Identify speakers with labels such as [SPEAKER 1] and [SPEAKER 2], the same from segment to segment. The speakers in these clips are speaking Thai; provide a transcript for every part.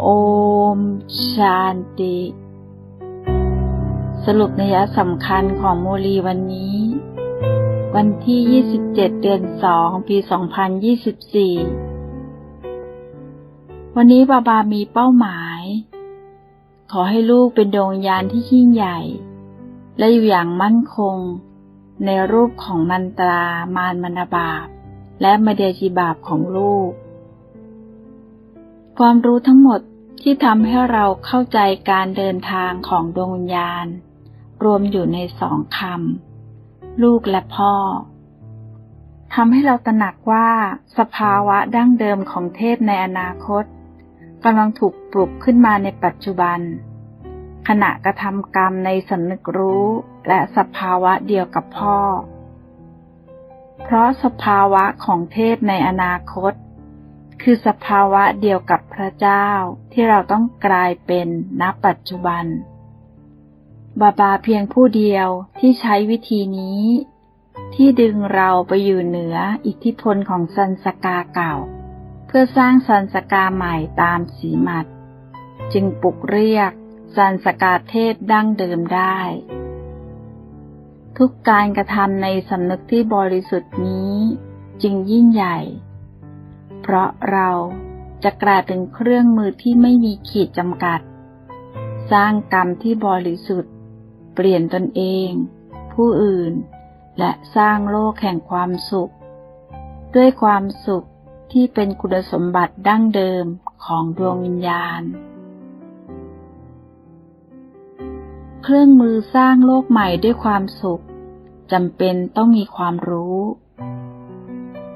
[SPEAKER 1] โอมชานติ สรุปนัยสำคัญของโมลีวันนี้ วันที่ 27 เดือน 2 ปี 2024 วันนี้บาบามีเป้าหมาย ขอให้ลูกเป็นดวงวิญญาณที่ยิ่งใหญ่ และอยู่อย่างมั่นคง ในรูปของมันตรา มารมณบาปและมาเดจิบาปของลูก ความรู้ทั้งหมดที่ทำให้เราเข้าใจการเดินทางของดวงวิญญาณ รวมอยู่ในสองคำ ลูกและพ่อทำให้เราตระหนักว่าสภาวะดั้งเดิมของเทพในอนาคตกำลังถูกปลุกขึ้นมาในปัจจุบัน ขณะกระทำกรรมในสำนึกรู้และสภาวะเดียวกับพ่อ เพราะสภาวะของเทพในอนาคต คือสภาวะเดียวกับพระเจ้าที่เราต้องกลายเป็นณปัจจุบัน บาบาเพียงผู้เดียวที่ใช้วิธีนี้ ที่ดึงเราไปอยู่เหนืออิทธิพลของสันสกาเก่า เพื่อสร้างสันสกาใหม่ตามสีมัด จึงปลุกเรียกสันสกาเทพดั้งเดิมได้ ทุกการกระทำในสำนึกที่บริสุทธิ์นี้จึงยิ่งใหญ่ เพราะเราจะกลายเป็นเครื่องมือที่ไม่มีขีดจำกัด สร้างกรรมที่บริสุทธิ์ เปลี่ยนตนเอง ผู้อื่น และสร้างโลกแห่งความสุข ด้วยความสุขที่เป็นคุณสมบัติดั้งเดิมของดวงวิญญาณ เครื่องมือสร้างโลกใหม่ด้วยความสุขจำเป็นต้องมีความรู้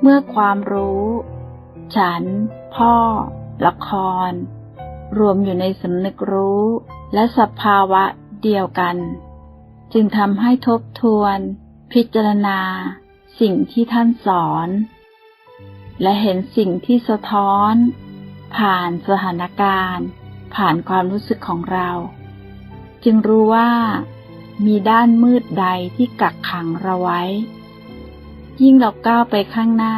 [SPEAKER 1] เมื่อความรู้ ฉัน พ่อ ละคร รวมอยู่ในสำนึกรู้ และสภาวะเดียวกัน จึงทำให้ทบทวน พิจารณา สิ่งที่ท่านสอน และเห็นสิ่งที่สะท้อน ผ่านสถานการณ์ ผ่านความรู้สึกของเรา จึงรู้ว่ามีด้านมืดใดที่กักขังเราไว้ ยิ่งเราก้าวไปข้างหน้า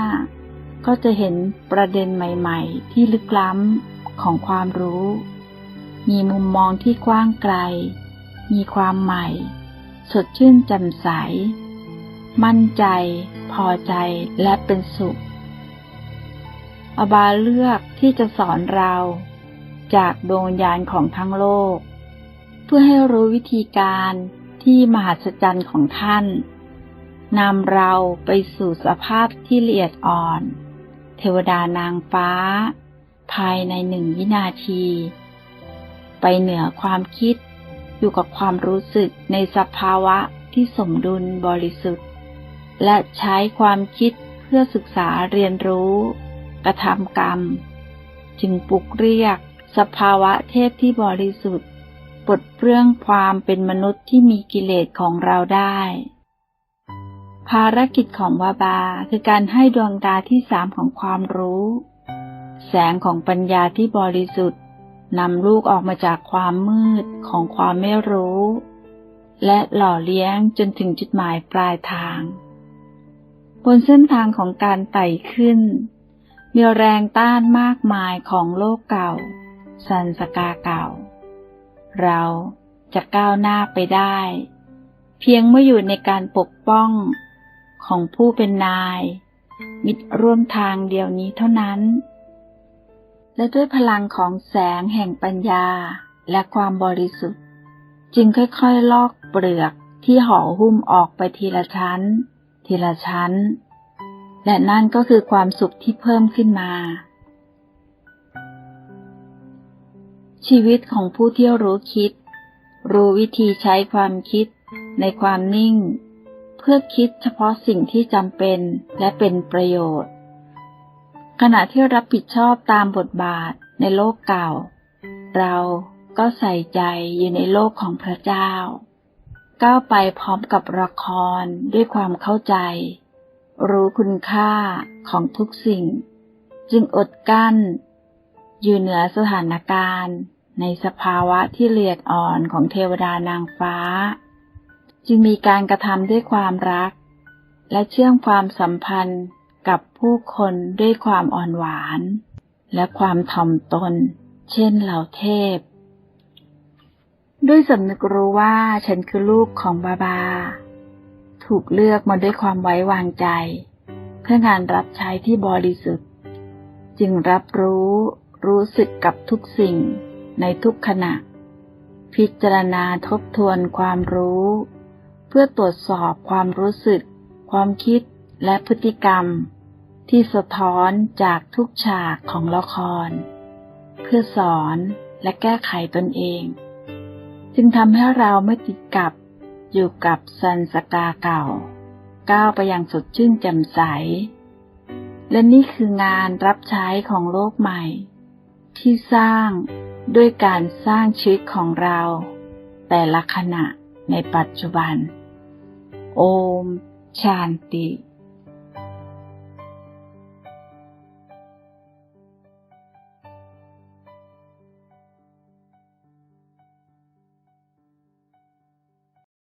[SPEAKER 1] ก็จะเห็นประเด็นใหม่ๆ ที่ลึกล้ำของความรู้ มีมุมมองที่กว้างไกล มีความใหม่ สดชื่นแจ่มใส มั่นใจ พอใจและเป็นสุข อบาเลือกที่จะสอนเรา จากดวงวิญญาณของทั้งโลก เพื่อให้รู้วิธีการที่มหัศจรรย์ของท่านนำเราไปสู่สภาพที่ละเอียดอ่อน เทวดานางฟ้า ภายในหนึ่งวินาที ไปเหนือความคิดอยู่กับความรู้สึกในสภาวะที่สมดุลบริสุทธิ์ และใช้ความคิดเพื่อศึกษาเรียนรู้ กระทำกรรม จึงปลุกเรียกสภาวะเทพที่บริสุทธิ์ปลดเปลื้องความเป็นมนุษย์ที่มีกิเลสของเราได้ ภารกิจของวาบาคือการให้ดวงตาที่สามของความรู้ แสงของปัญญาที่บริสุทธิ์นำลูกออกมาจากความมืดของความไม่รู้ และหล่อเลี้ยงจนถึงจุดหมายปลายทาง บนเส้นทางของการไต่ขึ้น มีแรงต้านมากมายของโลกเก่า สันสกาเก่า เราจะก้าวหน้าไปได้ เพียงเมื่ออยู่ในการปกป้อง ของผู้เป็นนาย มิตรร่วมทางเดียวนี้เท่านั้น และด้วยพลังของแสงแห่งปัญญาและความบริสุทธิ์ จึงค่อยๆลอกเปลือกที่ห่อหุ้มออกไปทีละชั้น ทีละชั้น และนั่นก็คือความสุขที่เพิ่มขึ้นมา ชีวิตของผู้ที่รู้คิด รู้วิธีใช้ความคิดในความนิ่ง เพื่อคิดเฉพาะสิ่งที่จำเป็นและเป็นประโยชน์ ขณะที่รับผิดชอบตามบทบาทในโลกเก่า เราก็ใส่ใจอยู่ในโลกของพระเจ้า ก้าวไปพร้อมกับละครด้วยความเข้าใจ รู้คุณค่าของทุกสิ่ง จึงอดกั้น อยู่เหนือสถานการณ์ ในสภาวะที่เอียดอ่อนของเทวดานางฟ้า จึงมีการกระทำด้วยความรัก และเชื่อมความสัมพันธ์กับผู้คนด้วยความอ่อนหวาน และความถ่อมตน เช่นเหล่าเทพ ด้วยสำนึกรู้ว่าฉันคือลูกของบาบา ถูกเลือกมาด้วยความไว้วางใจ เพื่องานรับใช้ที่บริสุทธิ์ จึงรับรู้รู้สึกกับทุกสิ่งในทุกขณะ พิจารณาทบทวนความรู้ เพื่อตรวจสอบความรู้สึก ความคิดและพฤติกรรม ที่สะท้อนจากทุกฉากของละคร เพื่อสอนและแก้ไขตนเอง จึงทำให้เราไม่ติดกับอยู่กับสันสกาเก่า ก้าวไปอย่างสดชื่นแจ่มใส และนี่คืองานรับใช้ของโลกใหม่ ที่สร้างด้วยการสร้างชีวิตของเรา แต่ละขณะในปัจจุบัน โอมชานติ